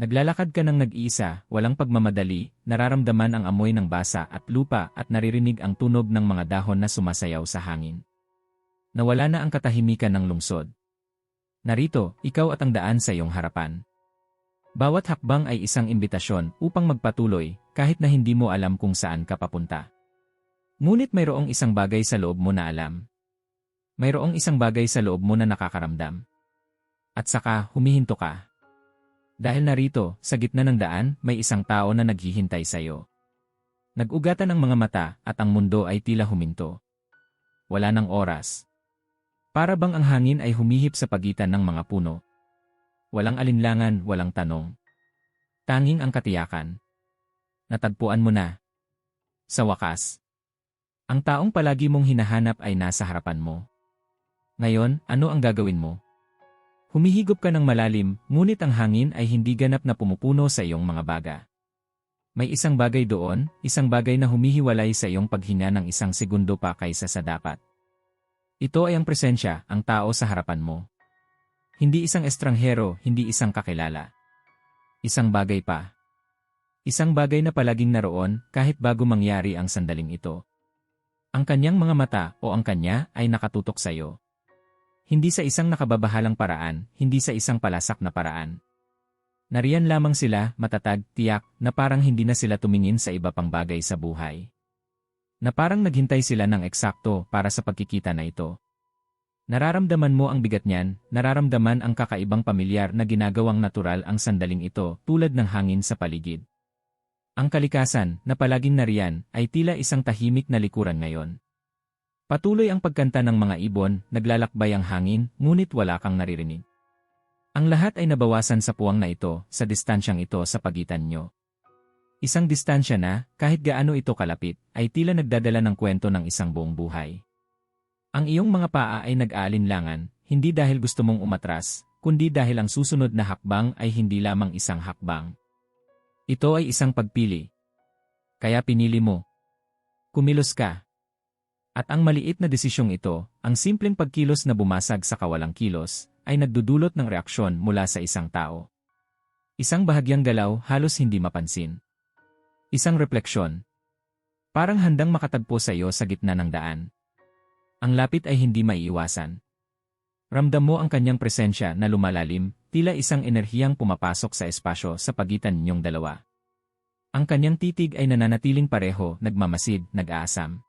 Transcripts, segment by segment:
Naglalakad ka ng nag-iisa, walang pagmamadali, nararamdaman ang amoy ng basa at lupa at naririnig ang tunog ng mga dahon na sumasayaw sa hangin. Nawala na ang katahimikan ng lungsod. Narito, ikaw at ang daan sa iyong harapan. Bawat hakbang ay isang imbitasyon upang magpatuloy kahit na hindi mo alam kung saan ka papunta. Ngunit mayroong isang bagay sa loob mo na alam. Mayroong isang bagay sa loob mo na nakakaramdam. At saka, humihinto ka. Dahil narito, sa gitna ng daan, may isang tao na naghihintay sa iyo. Nag-ugatan ang mga mata at ang mundo ay tila huminto. Wala ng oras. Para bang ang hangin ay humihip sa pagitan ng mga puno. Walang alinlangan, walang tanong. Tanging ang katiyakan. Natagpuan mo na. Sa wakas. Ang taong palagi mong hinahanap ay nasa harapan mo. Ngayon, ano ang gagawin mo? Humihigop ka ng malalim, ngunit ang hangin ay hindi ganap na pumupuno sa iyong mga baga. May isang bagay doon, isang bagay na humihiwalay sa iyong paghinga ng isang segundo pa kaysa sa dapat. Ito ay ang presensya, ang tao sa harapan mo. Hindi isang estranghero, hindi isang kakilala. Isang bagay pa. Isang bagay na palaging naroon kahit bago mangyari ang sandaling ito. Ang kanyang mga mata o ang kanya ay nakatutok sa iyo. Hindi sa isang nakababahalang paraan, hindi sa isang palasak na paraan. Nariyan lamang sila, matatag, tiyak, na parang hindi na sila tumingin sa iba pang bagay sa buhay. Na parang naghintay sila ng eksakto para sa pagkikita na ito. Nararamdaman mo ang bigat niyan, nararamdaman ang kakaibang pamilyar na ginagawang natural ang sandaling ito tulad ng hangin sa paligid. Ang kalikasan, na palaging nariyan, ay tila isang tahimik na likuran ngayon. Patuloy ang pagkanta ng mga ibon, naglalakbay ang hangin, ngunit wala kang naririnig. Ang lahat ay nabawasan sa puwang na ito, sa distansyang ito sa pagitan nyo. Isang distansya na, kahit gaano ito kalapit, ay tila nagdadala ng kwento ng isang buong buhay. Ang iyong mga paa ay nag-aalinlangan, hindi dahil gusto mong umatras, kundi dahil ang susunod na hakbang ay hindi lamang isang hakbang. Ito ay isang pagpili. Kaya pinili mo. Kumilos ka. At ang maliit na desisyong ito, ang simpleng pagkilos na bumasag sa kawalang kilos, ay nagdudulot ng reaksyon mula sa isang tao. Isang bahagyang galaw halos hindi mapansin. Isang refleksyon. Parang handang makatagpo sa iyo sa gitna ng daan. Ang lapit ay hindi maiiwasan. Ramdam mo ang kanyang presensya na lumalalim, tila isang enerhiyang pumapasok sa espasyo sa pagitan ninyong dalawa. Ang kanyang titig ay nananatiling pareho, nagmamasid, nag-aasam.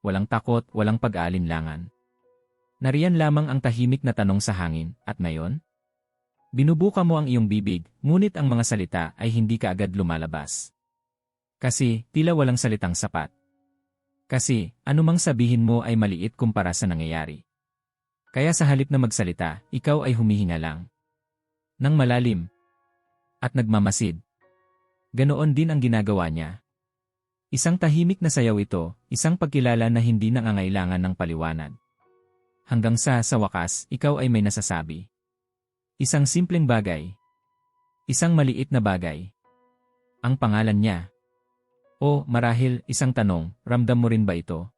Walang takot, walang pag-aalinlangan. Nariyan lamang ang tahimik na tanong sa hangin, at ngayon? Binubuka mo ang iyong bibig, ngunit ang mga salita ay hindi kaagad lumalabas. Kasi, tila walang salitang sapat. Kasi, anumang sabihin mo ay maliit kumpara sa nangyayari. Kaya sa halip na magsalita, ikaw ay humihinga lang. Nang malalim. At nagmamasid. Ganoon din ang ginagawa niya. Isang tahimik na sayaw ito, isang pagkilala na hindi nangangailangan ng paliwanag. Hanggang sa, sa wakas, ikaw ay may nasasabi. Isang simpleng bagay. Isang maliit na bagay. Ang pangalan niya. O, marahil, isang tanong, ramdam mo rin ba ito?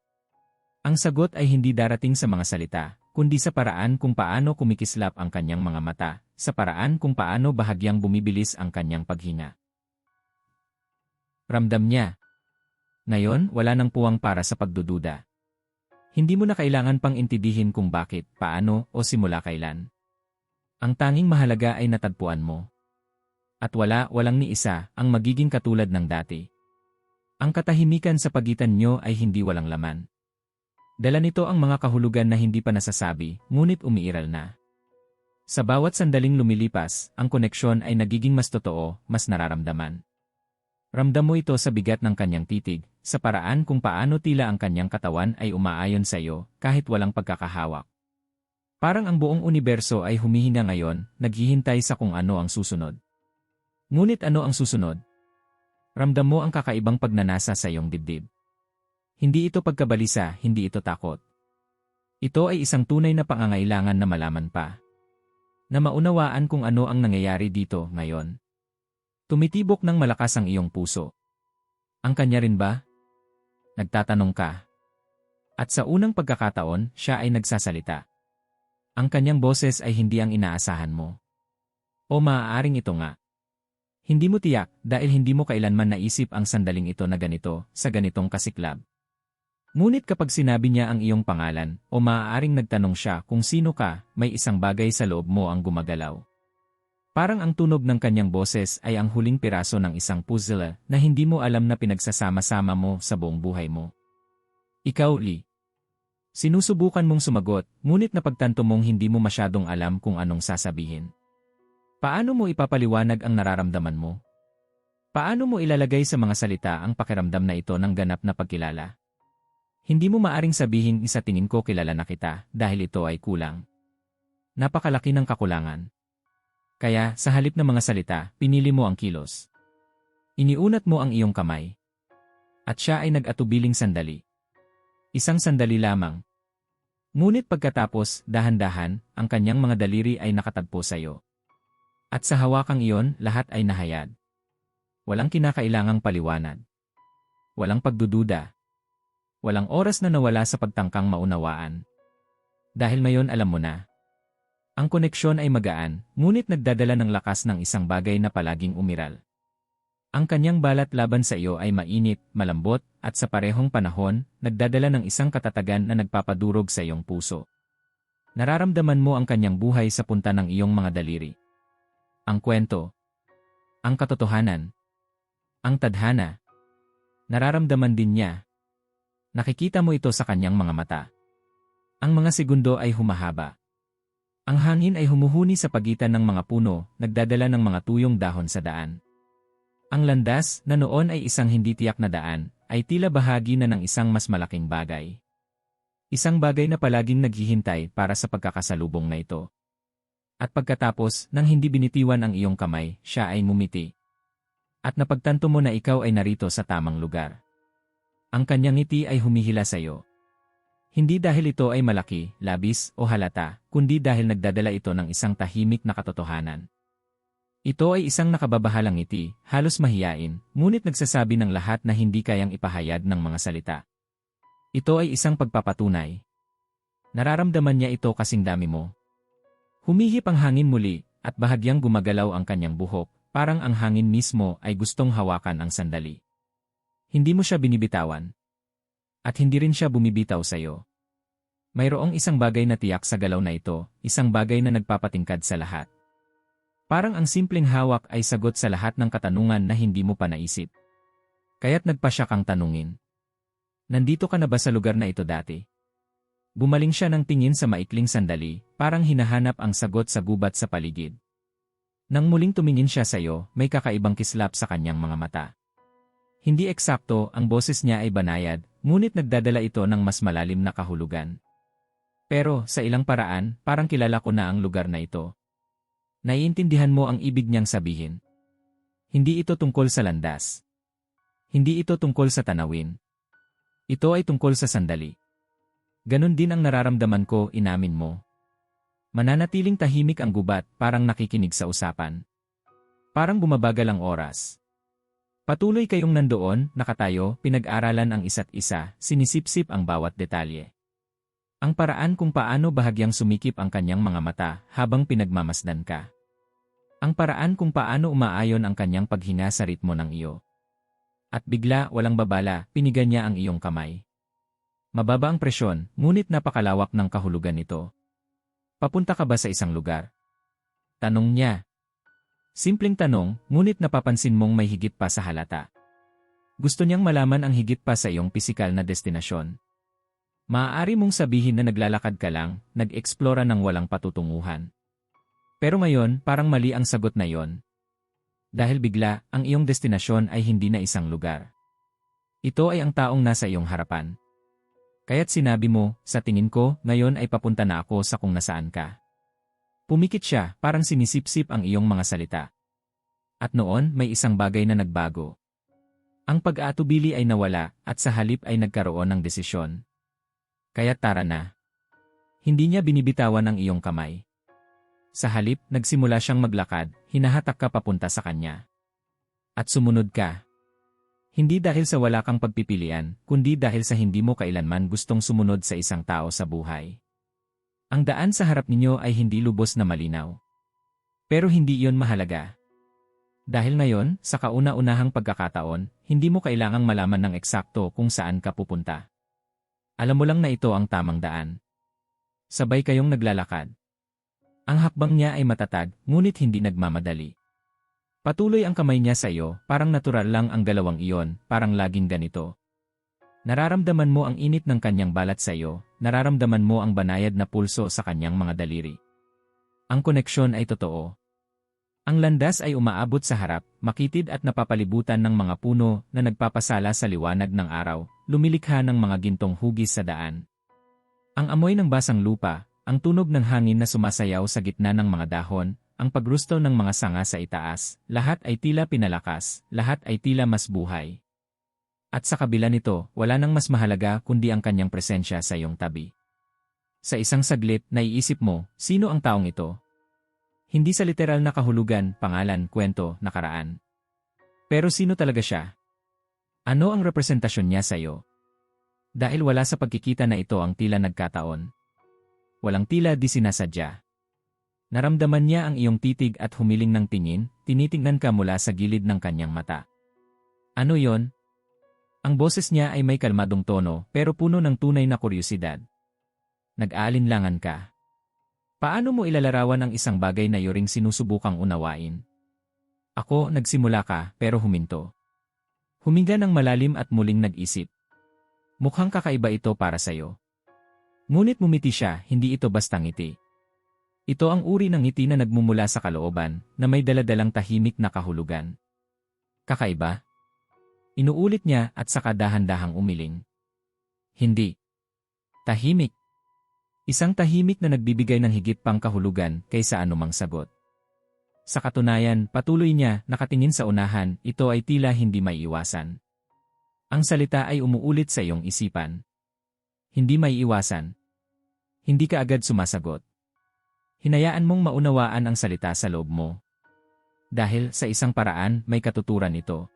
Ang sagot ay hindi darating sa mga salita, kundi sa paraan kung paano kumikislap ang kanyang mga mata, sa paraan kung paano bahagyang bumibilis ang kanyang paghinga. Ramdam niya, ngayon, wala nang puwang para sa pagdududa. Hindi mo na kailangan pang intidihin kung bakit, paano, o simula kailan. Ang tanging mahalaga ay natagpuan mo. At wala, walang ni isa, ang magiging katulad ng dati. Ang katahimikan sa pagitan nyo ay hindi walang laman. Dala nito ang mga kahulugan na hindi pa nasasabi, ngunit umiiral na. Sa bawat sandaling lumilipas, ang koneksyon ay nagiging mas totoo, mas nararamdaman. Ramdam mo ito sa bigat ng kanyang titig, sa paraan kung paano tila ang kanyang katawan ay umaayon sa iyo, kahit walang pagkakahawak. Parang ang buong universo ay humihina ngayon, naghihintay sa kung ano ang susunod. Ngunit ano ang susunod? Ramdam mo ang kakaibang pagnanasa sa iyong dibdib. Hindi ito pagkabalisa, hindi ito takot. Ito ay isang tunay na pangangailangan na malaman pa. Na maunawaan kung ano ang nangyayari dito ngayon. Tumitibok ng malakas ang iyong puso. Ang kanya rin ba? Nagtatanong ka. At sa unang pagkakataon, siya ay nagsasalita. Ang kanyang boses ay hindi ang inaasahan mo. O maaaring ito nga. Hindi mo tiyak dahil hindi mo kailanman naisip ang sandaling ito na ganito sa ganitong kasiklab. Ngunit kapag sinabi niya ang iyong pangalan o maaaring nagtanong siya kung sino ka, may isang bagay sa loob mo ang gumagalaw. Parang ang tunog ng kanyang boses ay ang huling piraso ng isang puzzle na hindi mo alam na pinagsasama-sama mo sa buong buhay mo. Ikaw, Lee. Sinusubukan mong sumagot, ngunit napagtanto mong hindi mo masyadong alam kung anong sasabihin. Paano mo ipapaliwanag ang nararamdaman mo? Paano mo ilalagay sa mga salita ang pakiramdam na ito ng ganap na pagkilala? Hindi mo maaring sabihin isa tingin ko kilala na kita dahil ito ay kulang. Napakalaki ng kakulangan. Kaya, sa halip ng mga salita, pinili mo ang kilos. Iniunat mo ang iyong kamay. At siya ay nag-atubiling sandali. Isang sandali lamang. Ngunit pagkatapos, dahan-dahan, ang kanyang mga daliri ay nakatagpo sa iyo. At sa hawakang iyon, lahat ay nahayad. Walang kinakailangang paliwanag. Walang pagdududa. Walang oras na nawala sa pagtangkang maunawaan. Dahil mayon alam mo na. Ang koneksyon ay magaan, ngunit nagdadala ng lakas ng isang bagay na palaging umiral. Ang kanyang balat laban sa iyo ay mainit, malambot, at sa parehong panahon, nagdadala ng isang katatagan na nagpapadurog sa iyong puso. Nararamdaman mo ang kanyang buhay sa punta ng iyong mga daliri. Ang kwento. Ang katotohanan. Ang tadhana. Nararamdaman din niya. Nakikita mo ito sa kanyang mga mata. Ang mga segundo ay humahaba. Ang hangin ay humuhuni sa pagitan ng mga puno, nagdadala ng mga tuyong dahon sa daan. Ang landas, na noon ay isang hindi tiyak na daan, ay tila bahagi na ng isang mas malaking bagay. Isang bagay na palaging naghihintay para sa pagkakasalubong na ito. At pagkatapos, nang hindi binitiwan ang iyong kamay, siya ay mumiti. At napagtanto mo na ikaw ay narito sa tamang lugar. Ang kanyang ngiti ay humihila sa iyo. Hindi dahil ito ay malaki, labis, o halata, kundi dahil nagdadala ito ng isang tahimik na katotohanan. Ito ay isang nakababahalang ngiti, halos mahiyain, ngunit nagsasabi ng lahat na hindi kayang ipahayag ng mga salita. Ito ay isang pagpapatunay. Nararamdaman niya ito kasing dami mo. Humihip ang hangin muli, at bahagyang gumagalaw ang kanyang buhok, parang ang hangin mismo ay gustong hawakan ang sandali. Hindi mo siya binibitawan. At hindi rin siya bumibitaw sa iyo. Mayroong isang bagay na tiyak sa galaw na ito, isang bagay na nagpapatingkad sa lahat. Parang ang simpleng hawak ay sagot sa lahat ng katanungan na hindi mo pa naisip. Kaya't nagpa siya kang tanungin. Nandito ka na ba sa lugar na ito dati? Bumaling siya ng tingin sa maikling sandali, parang hinahanap ang sagot sa gubat sa paligid. Nang muling tumingin siya sa iyo, may kakaibang kislap sa kanyang mga mata. Hindi eksakto, ang boses niya ay banayad, ngunit nagdadala ito ng mas malalim na kahulugan. Pero, sa ilang paraan, parang kilala ko na ang lugar na ito. Naiintindihan mo ang ibig niyang sabihin. Hindi ito tungkol sa landas. Hindi ito tungkol sa tanawin. Ito ay tungkol sa sandali. Ganon din ang nararamdaman ko, inamin mo. Mananatiling tahimik ang gubat, parang nakikinig sa usapan. Parang bumabagal ang oras. Patuloy kayong nandoon, nakatayo, pinag-aralan ang isa't isa, sinisipsip ang bawat detalye. Ang paraan kung paano bahagyang sumikip ang kanyang mga mata habang pinagmamasdan ka. Ang paraan kung paano umaayon ang kanyang paghinga sa ritmo ng iyo. At bigla, walang babala, pinigan niya ang iyong kamay. Mababa ang presyon, ngunit napakalawak ng kahulugan nito. Papunta ka ba sa isang lugar? Tanong niya. Simpleng tanong, ngunit napapansin mong may higit pa sa halata. Gusto niyang malaman ang higit pa sa iyong pisikal na destinasyon. Maaari mong sabihin na naglalakad ka lang, nag-eksplora ng walang patutunguhan. Pero ngayon, parang mali ang sagot na yon. Dahil bigla, ang iyong destinasyon ay hindi na isang lugar. Ito ay ang taong nasa iyong harapan. Kaya't sinabi mo, sa tingin ko, ngayon ay papunta na ako sa kung nasaan ka. Pumikit siya, parang sinisipsip ang iyong mga salita. At noon, may isang bagay na nagbago. Ang pag-aatubili ay nawala, at sa halip ay nagkaroon ng desisyon. Kaya tara na. Hindi niya binibitawan ang iyong kamay. Sa halip, nagsimula siyang maglakad, hinahatak ka papunta sa kanya. At sumunod ka. Hindi dahil sa wala kang pagpipilian, kundi dahil sa hindi mo kailanman gustong sumunod sa isang tao sa buhay. Ang daan sa harap ninyo ay hindi lubos na malinaw. Pero hindi iyon mahalaga. Dahil ngayon, sa kauna-unahang pagkakataon, hindi mo kailangang malaman ng eksakto kung saan ka pupunta. Alam mo lang na ito ang tamang daan. Sabay kayong naglalakad. Ang hakbang niya ay matatag, ngunit hindi nagmamadali. Patuloy ang kamay niya sa iyo, parang natural lang ang galawang iyon, parang laging ganito. Nararamdaman mo ang init ng kanyang balat sa iyo, nararamdaman mo ang banayad na pulso sa kanyang mga daliri. Ang koneksyon ay totoo. Ang landas ay umaabot sa harap, makitid at napapalibutan ng mga puno na nagpapasala sa liwanag ng araw, lumilikha ng mga gintong hugis sa daan. Ang amoy ng basang lupa, ang tunog ng hangin na sumasayaw sa gitna ng mga dahon, ang pagrusto ng mga sanga sa itaas, lahat ay tila pinalakas, lahat ay tila mas buhay. At sa kabila nito, wala nang mas mahalaga kundi ang kanyang presensya sa iyong tabi. Sa isang saglit, naiisip mo, sino ang taong ito? Hindi sa literal na kahulugan, pangalan, kwento, nakaraan. Pero sino talaga siya? Ano ang representasyon niya sa iyo? Dahil wala sa pagkikita na ito ang tila nagkataon. Walang tila di sinasadya. Naramdaman niya ang iyong titig at humiling ng tingin, tinitingnan ka mula sa gilid ng kanyang mata. Ano yon? Ang boses niya ay may kalmadong tono pero puno ng tunay na kuryosidad. Nag-aalinlangan ka. Paano mo ilalarawan ang isang bagay na yoring sinusubukang unawain? Ako, nagsimula ka, pero huminto. Huminga ng malalim at muling nag-isip. Mukhang kakaiba ito para sa'yo. Ngunit mumiti siya, hindi ito basta ngiti. Ito ang uri ng ngiti na nagmumula sa kalooban, na may daladalang tahimik na kahulugan. Kakaiba? Inuulit niya at saka dahan-dahang umiling. Hindi. Tahimik. Isang tahimik na nagbibigay ng higit pang kahulugan kaysa anumang sagot. Sa katunayan, patuloy niya, nakatingin sa unahan, ito ay tila hindi may iwasan. Ang salita ay umuulit sa iyong isipan. Hindi may iwasan. Hindi ka agad sumasagot. Hinayaan mong maunawaan ang salita sa loob mo. Dahil sa isang paraan, may katuturan ito.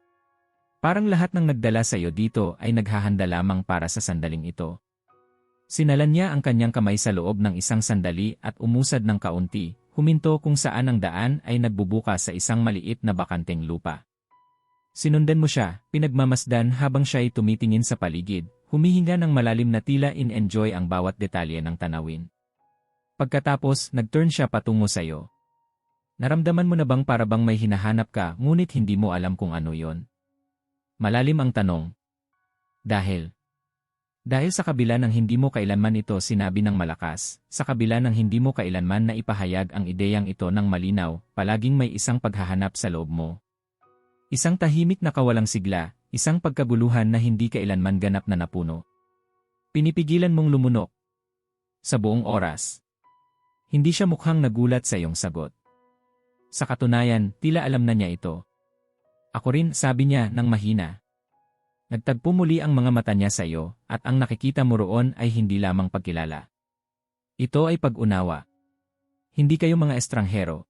Parang lahat ng nagdala sa iyo dito ay naghahanda lamang para sa sandaling ito. Sinalan niya ang kanyang kamay sa loob ng isang sandali at umusad ng kaunti, huminto kung saan ang daan ay nagbubukas sa isang maliit na bakanteng lupa. Sinundan mo siya, pinagmamasdan habang siya ay tumitingin sa paligid, humihinga ng malalim na tila in-enjoy ang bawat detalye ng tanawin. Pagkatapos, nag-turn siya patungo sa iyo. Naramdaman mo na bang parabang may hinahanap ka ngunit hindi mo alam kung ano yon? Malalim ang tanong. Dahil, dahil sa kabila ng hindi mo kailanman ito sinabi ng malakas, sa kabila ng hindi mo kailanman na ipahayag ang ideyang ito ng malinaw, palaging may isang paghahanap sa loob mo. Isang tahimik na kawalang sigla, isang pagkaguluhan na hindi kailanman ganap na napuno. Pinipigilan mong lumunok. Sa buong oras. Hindi siya mukhang nagulat sa iyong sagot. Sa katunayan, tila alam na niya ito. Ako rin, sabi niya, ng mahina. Nagtagpo muli ang mga mata niya sa iyo, at ang nakikita mo roon ay hindi lamang pagkilala. Ito ay pag-unawa. Hindi kayo mga estranghero.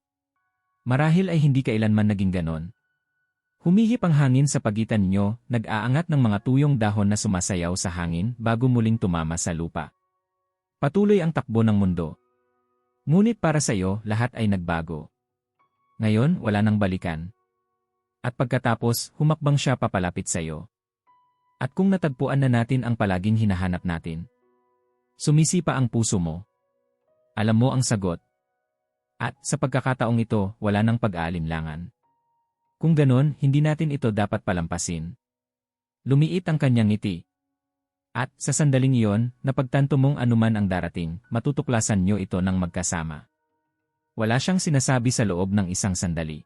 Marahil ay hindi kailanman naging ganon. Humihip ang hangin sa pagitan ninyo, nag-aangat ng mga tuyong dahon na sumasayaw sa hangin bago muling tumama sa lupa. Patuloy ang takbo ng mundo. Ngunit para sa iyo, lahat ay nagbago. Ngayon, wala nang balikan. At pagkatapos, humakbang siya papalapit sa iyo. At kung natagpuan na natin ang palaging hinahanap natin, sumisi pa ang puso mo. Alam mo ang sagot. At sa pagkakataong ito, wala nang pag-aalinlangan. Kung ganon, hindi natin ito dapat palampasin. Lumiit ang kanyang ngiti. At sa sandaling iyon, napagtanto mong anuman ang darating, matutuklasan nyo ito ng magkasama. Wala siyang sinasabi sa loob ng isang sandali.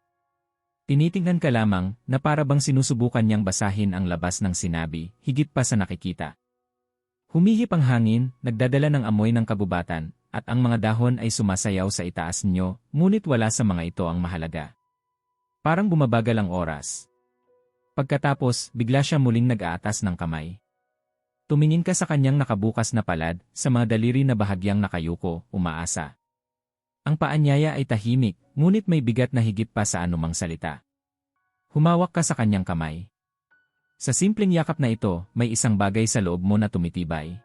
Tinitingnan ka lamang na para bang sinusubukan niyang basahin ang labas ng sinabi, higit pa sa nakikita. Humihip ang hangin, nagdadala ng amoy ng kabubatan, at ang mga dahon ay sumasayaw sa itaas niyo, ngunit wala sa mga ito ang mahalaga. Parang bumabagal ang oras. Pagkatapos, bigla siya muling nag-aatas ng kamay. Tumingin ka sa kanyang nakabukas na palad, sa mga daliri na bahagyang nakayuko, umaasa. Ang paanyaya ay tahimik, ngunit may bigat na higit pa sa anumang salita. Humawak ka sa kanyang kamay. Sa simpleng yakap na ito, may isang bagay sa loob mo na tumitibay.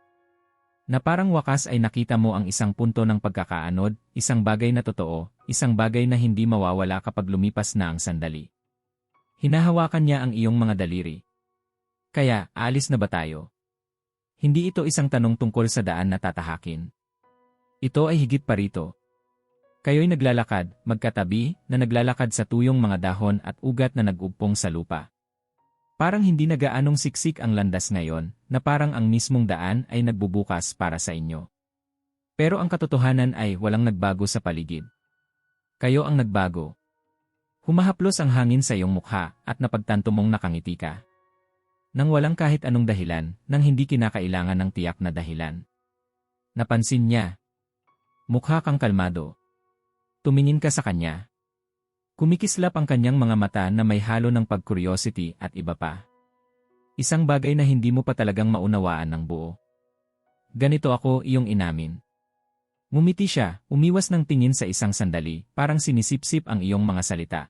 Na parang wakas ay nakita mo ang isang punto ng pagkakaanod, isang bagay na totoo, isang bagay na hindi mawawala kapag lumipas na ang sandali. Hinahawakan niya ang iyong mga daliri. Kaya, aalis na ba tayo? Hindi ito isang tanong tungkol sa daan na tatahakin. Ito ay higit pa rito. Kayo'y naglalakad, magkatabi, na naglalakad sa tuyong mga dahon at ugat na nag-ugpong sa lupa. Parang hindi na gaanong siksik ang landas ngayon, na parang ang mismong daan ay nagbubukas para sa inyo. Pero ang katotohanan ay walang nagbago sa paligid. Kayo ang nagbago. Humahaplos ang hangin sa iyong mukha at napagtanto mong nakangiti ka. Nang walang kahit anong dahilan, nang hindi kinakailangan ng tiyak na dahilan. Napansin niya. Mukha kang kalmado. Tumingin ka sa kanya. Kumikislap ang kanyang mga mata na may halo ng pag-curiosity at iba pa. Isang bagay na hindi mo pa talagang maunawaan ng buo. Ganito ako iyong inamin. Ngumiti siya, umiwas ng tingin sa isang sandali, parang sinisipsip ang iyong mga salita.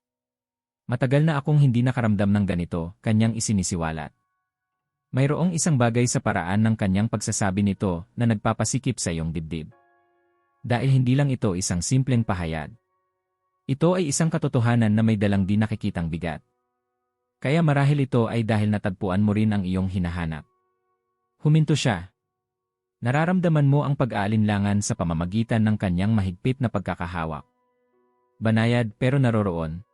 Matagal na akong hindi nakaramdam ng ganito, kanyang isinisiwalat. Mayroong isang bagay sa paraan ng kanyang pagsasabi nito na nagpapasikip sa iyong dibdib. Dahil hindi lang ito isang simpleng pahayag. Ito ay isang katotohanan na may dalang di nakikitang bigat. Kaya marahil ito ay dahil natagpuan mo rin ang iyong hinahanap. Huminto siya. Nararamdaman mo ang pag-aalinlangan sa pamamagitan ng kanyang mahigpit na pagkakahawak. Banayad pero naroroon,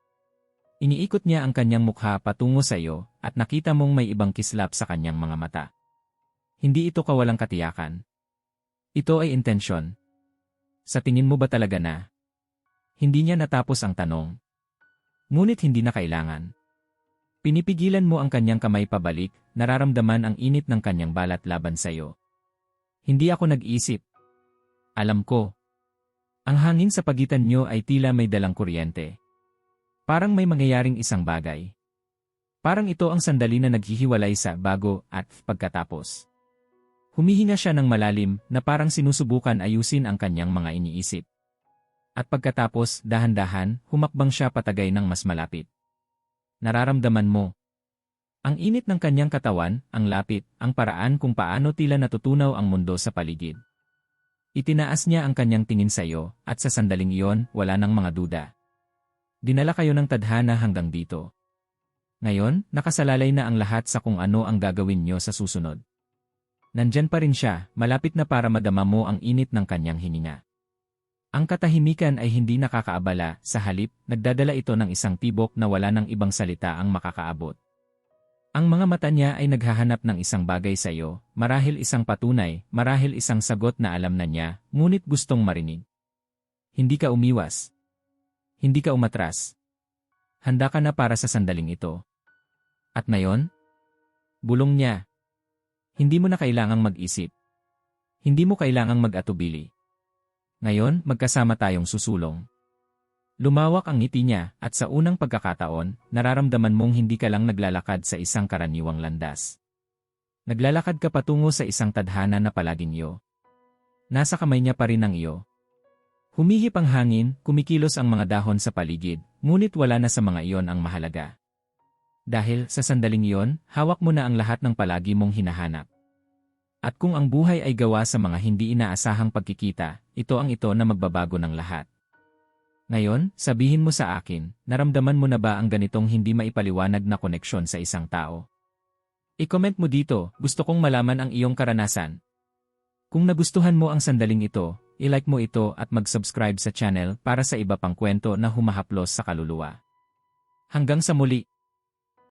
Iniikot niya ang kanyang mukha patungo sa iyo at nakita mong may ibang kislap sa kanyang mga mata. Hindi ito kawalang katiyakan. Ito ay intensyon. Sa tingin mo ba talaga na? Hindi niya natapos ang tanong. Ngunit hindi na kailangan. Pinipigilan mo ang kanyang kamay pabalik, nararamdaman ang init ng kanyang balat laban sa iyo. Hindi ako nag-isip. Alam ko. Ang hangin sa pagitan niyo ay tila may dalang kuryente. Parang may mangyayaring isang bagay. Parang ito ang sandali na naghihiwalay sa bago at pagkatapos. Humihinga siya ng malalim na parang sinusubukan ayusin ang kanyang mga iniisip. At pagkatapos, dahan-dahan, humakbang siya patagay ng mas malapit. Nararamdaman mo. Ang init ng kanyang katawan, ang lapit, ang paraan kung paano tila natutunaw ang mundo sa paligid. Itinaas niya ang kanyang tingin sa iyo, at sa sandaling iyon, wala nang mga duda. Dinala kayo ng tadhana hanggang dito. Ngayon, nakasalalay na ang lahat sa kung ano ang gagawin nyo sa susunod. Nandyan pa rin siya, malapit na para madama mo ang init ng kanyang hininga. Ang katahimikan ay hindi nakakaabala, sa halip, nagdadala ito ng isang tibok na wala ng ibang salita ang makakaabot. Ang mga mata niya ay naghahanap ng isang bagay sa iyo, marahil isang patunay, marahil isang sagot na alam na niya, ngunit gustong marinig. Hindi ka umiwas, hindi ka umatras. Handa ka na para sa sandaling ito. At ngayon? Bulong niya. Hindi mo na kailangang mag-isip. Hindi mo kailangang mag-atubili. Ngayon, magkasama tayong susulong. Lumawak ang ngiti niya at sa unang pagkakataon, nararamdaman mong hindi ka lang naglalakad sa isang karaniwang landas. Naglalakad ka patungo sa isang tadhana na palaging iyo. Nasa kamay niya pa rin ang iyo, Humihip ang hangin, kumikilos ang mga dahon sa paligid, ngunit wala na sa mga iyon ang mahalaga. Dahil sa sandaling iyon, hawak mo na ang lahat ng palagi mong hinahanap. At kung ang buhay ay gawa sa mga hindi inaasahang pagkikita, ito ang ito na magbabago ng lahat. Ngayon, sabihin mo sa akin, naramdaman mo na ba ang ganitong hindi maipaliwanag na koneksyon sa isang tao? I-comment mo dito, gusto kong malaman ang iyong karanasan. Kung nagustuhan mo ang sandaling ito, i-like mo ito at mag-subscribe sa channel para sa iba pang kwento na humahaplos sa kaluluwa. Hanggang sa muli!